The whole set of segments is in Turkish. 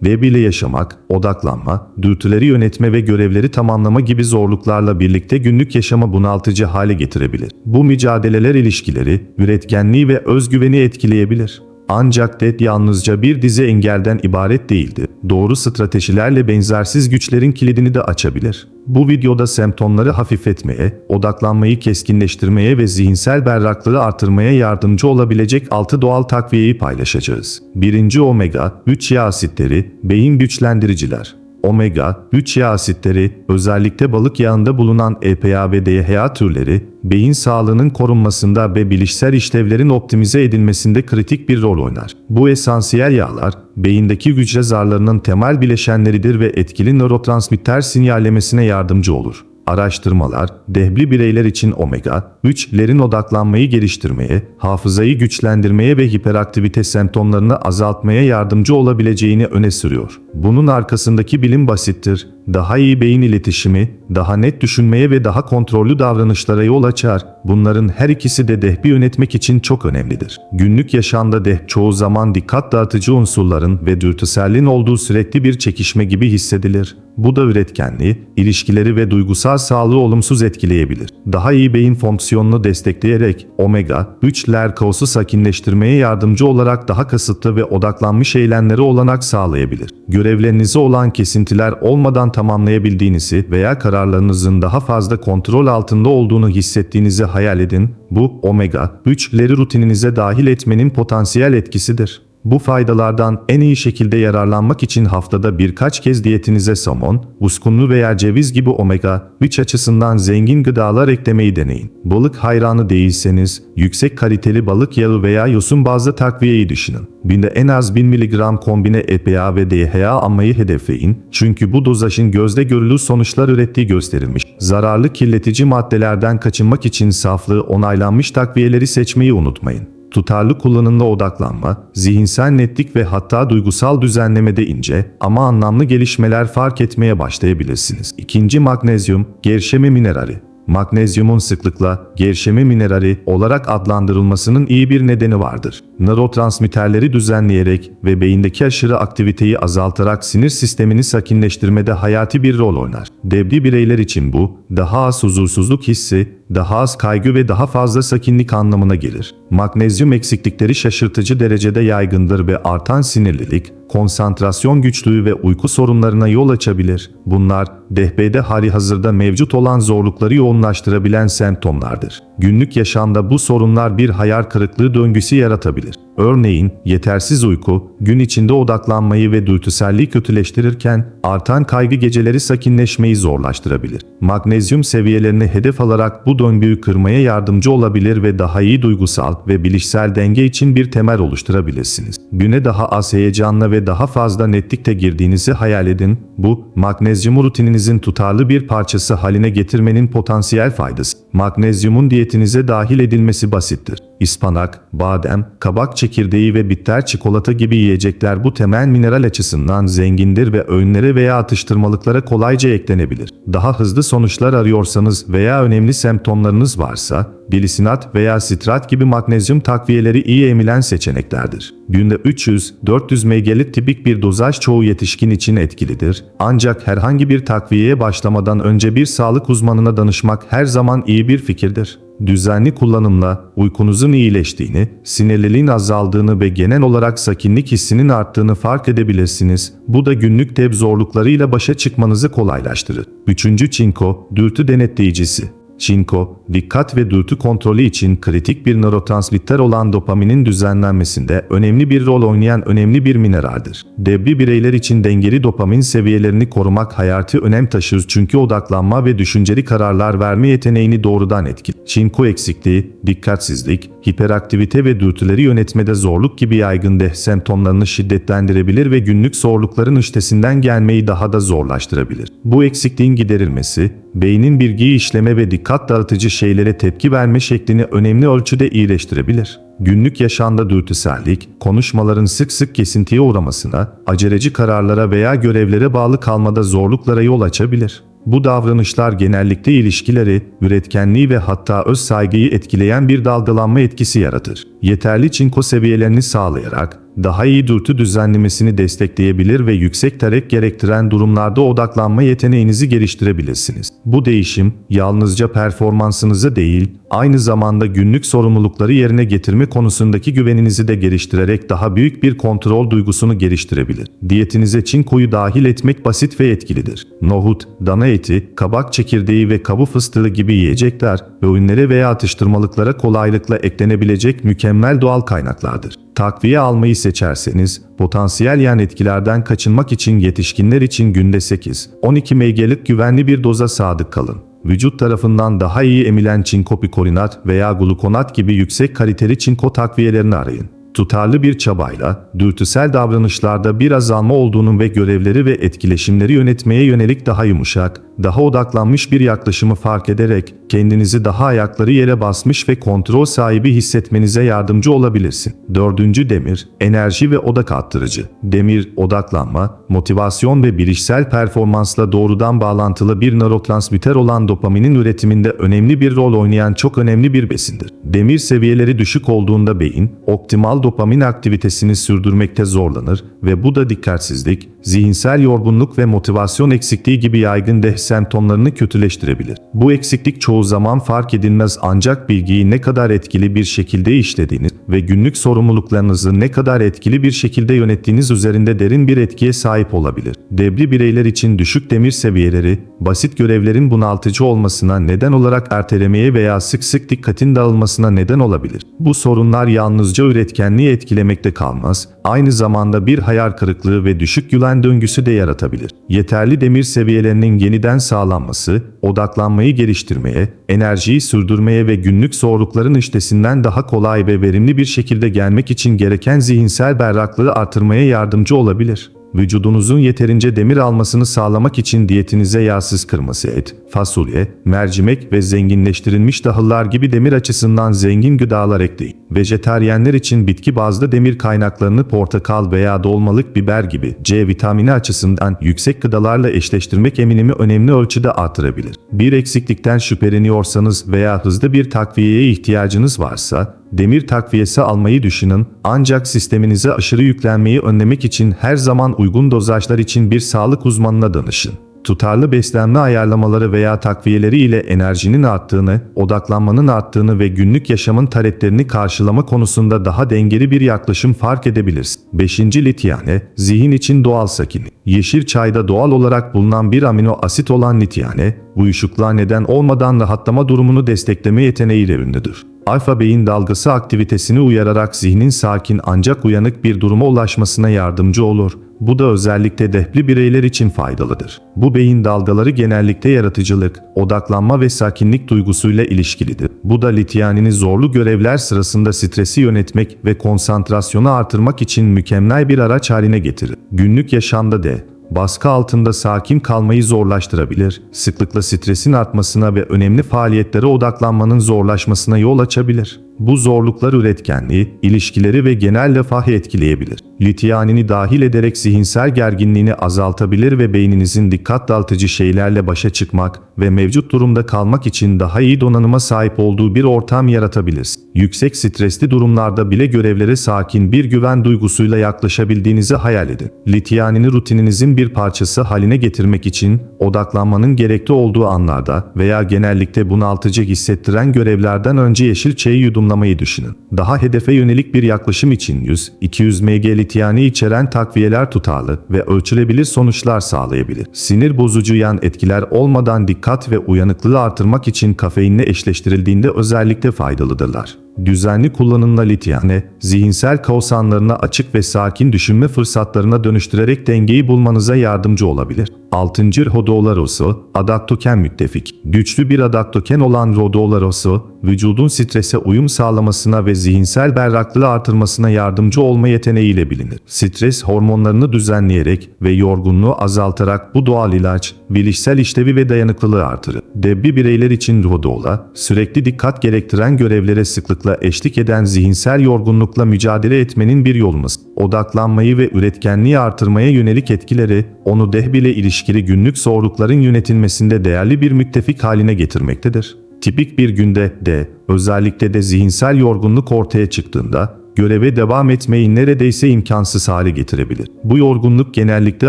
Web ile yaşamak, odaklanma, dürtüleri yönetme ve görevleri tamamlama gibi zorluklarla birlikte günlük yaşama bunaltıcı hale getirebilir. Bu mücadeleler ilişkileri, üretkenliği ve özgüveni etkileyebilir. Ancak DED yalnızca bir dizi engelden ibaret değildi. Doğru stratejilerle benzersiz güçlerin kilidini de açabilir. Bu videoda semptomları hafifletmeye, odaklanmayı keskinleştirmeye ve zihinsel berraklığı artırmaya yardımcı olabilecek 6 doğal takviyeyi paylaşacağız. 1. Omega 3 yağ asitleri, beyin güçlendiriciler. Omega 3 yağ asitleri, özellikle balık yağında bulunan EPA ve DHA türleri, beyin sağlığının korunmasında ve bilişsel işlevlerin optimize edilmesinde kritik bir rol oynar. Bu esansiyel yağlar, beyindeki hücre zarlarının temel bileşenleridir ve etkili nörotransmitter sinyallemesine yardımcı olur. Araştırmalar, dehbli bireyler için omega-3'lerin odaklanmayı geliştirmeye, hafızayı güçlendirmeye ve hiperaktivite semptomlarını azaltmaya yardımcı olabileceğini öne sürüyor. Bunun arkasındaki bilim basittir. Daha iyi beyin iletişimi, daha net düşünmeye ve daha kontrollü davranışlara yol açar. Bunların her ikisi de dehbi yönetmek için çok önemlidir. Günlük yaşamda deh çoğu zaman dikkat dağıtıcı unsurların ve dürtüselliğin olduğu sürekli bir çekişme gibi hissedilir. Bu da üretkenliği, ilişkileri ve duygusal sağlığı olumsuz etkileyebilir. Daha iyi beyin fonksiyonunu destekleyerek omega-3'ler kaosu sakinleştirmeye yardımcı olarak daha kasıtlı ve odaklanmış eylemlere olanak sağlayabilir. Görevlerinize olan kesintiler olmadan tamamlayabildiğinizi veya kararlarınızın daha fazla kontrol altında olduğunu hissettiğinizi hayal edin. Bu omega-3'leri rutininize dahil etmenin potansiyel etkisidir. Bu faydalardan en iyi şekilde yararlanmak için haftada birkaç kez diyetinize somon, uskumru veya ceviz gibi omega 3 açısından zengin gıdalar eklemeyi deneyin. Balık hayranı değilseniz, yüksek kaliteli balık yağı veya yosun bazlı takviyeyi düşünün. Binde en az 1000 mg kombine EPA ve DHA almayı hedefleyin çünkü bu dozajın gözde görülür sonuçlar ürettiği gösterilmiş. Zararlı kirletici maddelerden kaçınmak için saflığı onaylanmış takviyeleri seçmeyi unutmayın tutarlı kullanımda odaklanma, zihinsel netlik ve hatta duygusal düzenlemede ince ama anlamlı gelişmeler fark etmeye başlayabilirsiniz. İkinci magnezyum, gevşeme minerali. Magnezyumun sıklıkla gevşeme minerali olarak adlandırılmasının iyi bir nedeni vardır. Nörotransmitterleri düzenleyerek ve beyindeki aşırı aktiviteyi azaltarak sinir sistemini sakinleştirmede hayati bir rol oynar. Debli bireyler için bu, daha az huzursuzluk hissi, daha az kaygı ve daha fazla sakinlik anlamına gelir. Magnezyum eksiklikleri şaşırtıcı derecede yaygındır ve artan sinirlilik, konsantrasyon güçlüğü ve uyku sorunlarına yol açabilir. Bunlar, dehbede hali hazırda mevcut olan zorlukları yoğunlaştırabilen semptomlardır. Günlük yaşamda bu sorunlar bir hayal kırıklığı döngüsü yaratabilir. Örneğin, yetersiz uyku, gün içinde odaklanmayı ve dürtüselliği kötüleştirirken, artan kaygı geceleri sakinleşmeyi zorlaştırabilir. Magnezyum seviyelerini hedef alarak bu döngüyü kırmaya yardımcı olabilir ve daha iyi duygusal ve bilişsel denge için bir temel oluşturabilirsiniz. Güne daha az heyecanla ve daha fazla netlikte girdiğinizi hayal edin. Bu, magnezyumu rutininizin tutarlı bir parçası haline getirmenin potansiyel faydası. Magnezyumun diyetinize dahil edilmesi basittir. İspanak, badem, kabak çekirdeği ve bitter çikolata gibi yiyecekler bu temel mineral açısından zengindir ve öğünlere veya atıştırmalıklara kolayca eklenebilir. Daha hızlı sonuçlar arıyorsanız veya önemli semptomlarınız varsa, bilisinat veya sitrat gibi magnezyum takviyeleri iyi emilen seçeneklerdir. Günde 300-400 mg'lik tipik bir dozaj çoğu yetişkin için etkilidir. Ancak herhangi bir takviyeye başlamadan önce bir sağlık uzmanına danışmak her zaman iyi bir fikirdir düzenli kullanımla uykunuzun iyileştiğini, sinirliliğin azaldığını ve genel olarak sakinlik hissinin arttığını fark edebilirsiniz. Bu da günlük teb zorluklarıyla başa çıkmanızı kolaylaştırır. Üçüncü çinko, dürtü denetleyicisi. Çinko, dikkat ve dürtü kontrolü için kritik bir nörotransmitter olan dopaminin düzenlenmesinde önemli bir rol oynayan önemli bir mineraldir. Debri bireyler için dengeli dopamin seviyelerini korumak hayati önem taşır çünkü odaklanma ve düşünceli kararlar verme yeteneğini doğrudan etkiler. Çinko eksikliği, dikkatsizlik, hiperaktivite ve dürtüleri yönetmede zorluk gibi yaygın deh semptomlarını şiddetlendirebilir ve günlük zorlukların üstesinden gelmeyi daha da zorlaştırabilir. Bu eksikliğin giderilmesi, beynin bilgiyi işleme ve dikkat dağıtıcı şeylere tepki verme şeklini önemli ölçüde iyileştirebilir. Günlük yaşamda dürtüsellik, konuşmaların sık sık kesintiye uğramasına, aceleci kararlara veya görevlere bağlı kalmada zorluklara yol açabilir. Bu davranışlar genellikle ilişkileri, üretkenliği ve hatta öz saygıyı etkileyen bir dalgalanma etkisi yaratır. Yeterli çinko seviyelerini sağlayarak daha iyi dürtü düzenlemesini destekleyebilir ve yüksek terek gerektiren durumlarda odaklanma yeteneğinizi geliştirebilirsiniz. Bu değişim yalnızca performansınızı değil, aynı zamanda günlük sorumlulukları yerine getirme konusundaki güveninizi de geliştirerek daha büyük bir kontrol duygusunu geliştirebilir. Diyetinize çinkoyu dahil etmek basit ve etkilidir. Nohut, dana eti, kabak çekirdeği ve kabu fıstığı gibi yiyecekler, öğünlere veya atıştırmalıklara kolaylıkla eklenebilecek mükemmel doğal kaynaklardır. Takviye almayı seçerseniz, potansiyel yan etkilerden kaçınmak için yetişkinler için günde 8-12 mg'lik güvenli bir doza sadık kalın. Vücut tarafından daha iyi emilen çinko pikolinat veya glukonat gibi yüksek kaliteli çinko takviyelerini arayın. Tutarlı bir çabayla, dürtüsel davranışlarda bir azalma olduğunu ve görevleri ve etkileşimleri yönetmeye yönelik daha yumuşak, daha odaklanmış bir yaklaşımı fark ederek kendinizi daha ayakları yere basmış ve kontrol sahibi hissetmenize yardımcı olabilirsin. Dördüncü demir, enerji ve odak arttırıcı. Demir, odaklanma, motivasyon ve bilişsel performansla doğrudan bağlantılı bir nörotransmitter olan dopaminin üretiminde önemli bir rol oynayan çok önemli bir besindir. Demir seviyeleri düşük olduğunda beyin, optimal dopamin aktivitesini sürdürmekte zorlanır ve bu da dikkatsizlik, zihinsel yorgunluk ve motivasyon eksikliği gibi yaygın deh semptomlarını kötüleştirebilir. Bu eksiklik çoğu zaman fark edilmez ancak bilgiyi ne kadar etkili bir şekilde işlediğiniz ve günlük sorumluluklarınızı ne kadar etkili bir şekilde yönettiğiniz üzerinde derin bir etkiye sahip olabilir. Debri bireyler için düşük demir seviyeleri, basit görevlerin bunaltıcı olmasına neden olarak ertelemeye veya sık sık dikkatin dağılmasına neden olabilir. Bu sorunlar yalnızca üretkenliği etkilemekte kalmaz, aynı zamanda bir hayal kırıklığı ve düşük güven döngüsü de yaratabilir. Yeterli demir seviyelerinin yeniden sağlanması, odaklanmayı geliştirmeye, enerjiyi sürdürmeye ve günlük zorlukların üstesinden daha kolay ve verimli bir şekilde gelmek için gereken zihinsel berraklığı artırmaya yardımcı olabilir. Vücudunuzun yeterince demir almasını sağlamak için diyetinize yağsız kırmızı et, fasulye, mercimek ve zenginleştirilmiş tahıllar gibi demir açısından zengin gıdalar ekleyin. Vejetaryenler için bitki bazlı demir kaynaklarını portakal veya dolmalık biber gibi C vitamini açısından yüksek gıdalarla eşleştirmek eminimi önemli ölçüde artırabilir. Bir eksiklikten şüpheleniyorsanız veya hızlı bir takviyeye ihtiyacınız varsa, demir takviyesi almayı düşünün ancak sisteminize aşırı yüklenmeyi önlemek için her zaman uygun dozajlar için bir sağlık uzmanına danışın. Tutarlı beslenme ayarlamaları veya takviyeleri ile enerjinin arttığını, odaklanmanın arttığını ve günlük yaşamın taleplerini karşılama konusunda daha dengeli bir yaklaşım fark edebilirsin. 5. lityane, zihin için doğal sakini. Yeşil çayda doğal olarak bulunan bir amino asit olan lityane, uyuşukluğa neden olmadan rahatlama durumunu destekleme yeteneğiyle ünlüdür. Alfa beyin dalgası aktivitesini uyararak zihnin sakin ancak uyanık bir duruma ulaşmasına yardımcı olur. Bu da özellikle dehli bireyler için faydalıdır. Bu beyin dalgaları genellikle yaratıcılık, odaklanma ve sakinlik duygusuyla ilişkilidir. Bu da lityanini zorlu görevler sırasında stresi yönetmek ve konsantrasyonu artırmak için mükemmel bir araç haline getirir. Günlük yaşamda de baskı altında sakin kalmayı zorlaştırabilir, sıklıkla stresin artmasına ve önemli faaliyetlere odaklanmanın zorlaşmasına yol açabilir. Bu zorluklar üretkenliği, ilişkileri ve genel refahı etkileyebilir. Lityanini dahil ederek zihinsel gerginliğini azaltabilir ve beyninizin dikkat dağıtıcı şeylerle başa çıkmak ve mevcut durumda kalmak için daha iyi donanıma sahip olduğu bir ortam yaratabilir. Yüksek stresli durumlarda bile görevlere sakin bir güven duygusuyla yaklaşabildiğinizi hayal edin. Lityanini rutininizin bir parçası haline getirmek için odaklanmanın gerekli olduğu anlarda veya genellikle bunaltıcı hissettiren görevlerden önce yeşil çayı yudumlamayı düşünün. Daha hedefe yönelik bir yaklaşım için 100-200 mg lityani içeren takviyeler tutarlı ve ölçülebilir sonuçlar sağlayabilir. Sinir bozucu yan etkiler olmadan dikkat ve uyanıklığı artırmak için kafeinle eşleştirildiğinde özellikle faydalıdırlar. Düzenli kullanımla lityane, zihinsel kaos anlarına açık ve sakin düşünme fırsatlarına dönüştürerek dengeyi bulmanıza yardımcı olabilir. 6. Hodolarosu, adaptoken müttefik. Güçlü bir adaptoken olan Rodolarosu, vücudun strese uyum sağlamasına ve zihinsel berraklığı artırmasına yardımcı olma yeteneğiyle bilinir. Stres hormonlarını düzenleyerek ve yorgunluğu azaltarak bu doğal ilaç, bilişsel işlevi ve dayanıklılığı artırır. Debbi bireyler için Rodola, sürekli dikkat gerektiren görevlere sıklıkla eşlik eden zihinsel yorgunlukla mücadele etmenin bir yolumuz. Odaklanmayı ve üretkenliği artırmaya yönelik etkileri, onu dehb ile ilişkili günlük zorlukların yönetilmesinde değerli bir müttefik haline getirmektedir. Tipik bir günde de, özellikle de zihinsel yorgunluk ortaya çıktığında, göreve devam etmeyi neredeyse imkansız hale getirebilir. Bu yorgunluk genellikle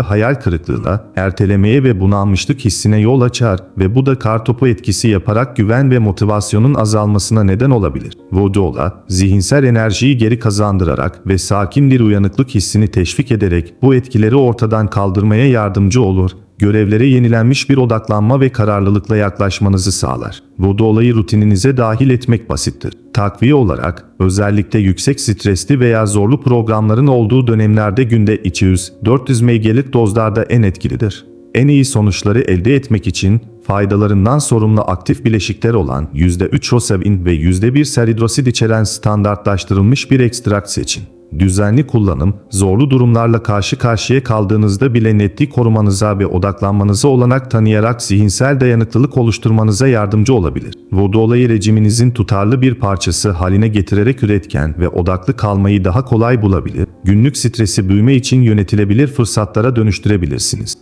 hayal kırıklığına, ertelemeye ve bunalmışlık hissine yol açar ve bu da kartopu etkisi yaparak güven ve motivasyonun azalmasına neden olabilir. Vodola, zihinsel enerjiyi geri kazandırarak ve sakin bir uyanıklık hissini teşvik ederek bu etkileri ortadan kaldırmaya yardımcı olur görevlere yenilenmiş bir odaklanma ve kararlılıkla yaklaşmanızı sağlar. Bu da olayı rutininize dahil etmek basittir. Takviye olarak, özellikle yüksek stresli veya zorlu programların olduğu dönemlerde günde 200-400 mg'lik dozlarda en etkilidir. En iyi sonuçları elde etmek için faydalarından sorumlu aktif bileşikler olan %3 rosabin ve %1 serhidrosit içeren standartlaştırılmış bir ekstrakt seçin. Düzenli kullanım, zorlu durumlarla karşı karşıya kaldığınızda bile netlik korumanıza ve odaklanmanıza olanak tanıyarak zihinsel dayanıklılık oluşturmanıza yardımcı olabilir. Bu olayı rejiminizin tutarlı bir parçası haline getirerek üretken ve odaklı kalmayı daha kolay bulabilir, günlük stresi büyüme için yönetilebilir fırsatlara dönüştürebilirsiniz.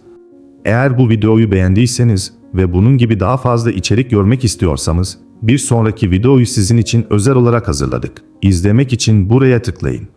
Eğer bu videoyu beğendiyseniz ve bunun gibi daha fazla içerik görmek istiyorsanız, bir sonraki videoyu sizin için özel olarak hazırladık. İzlemek için buraya tıklayın.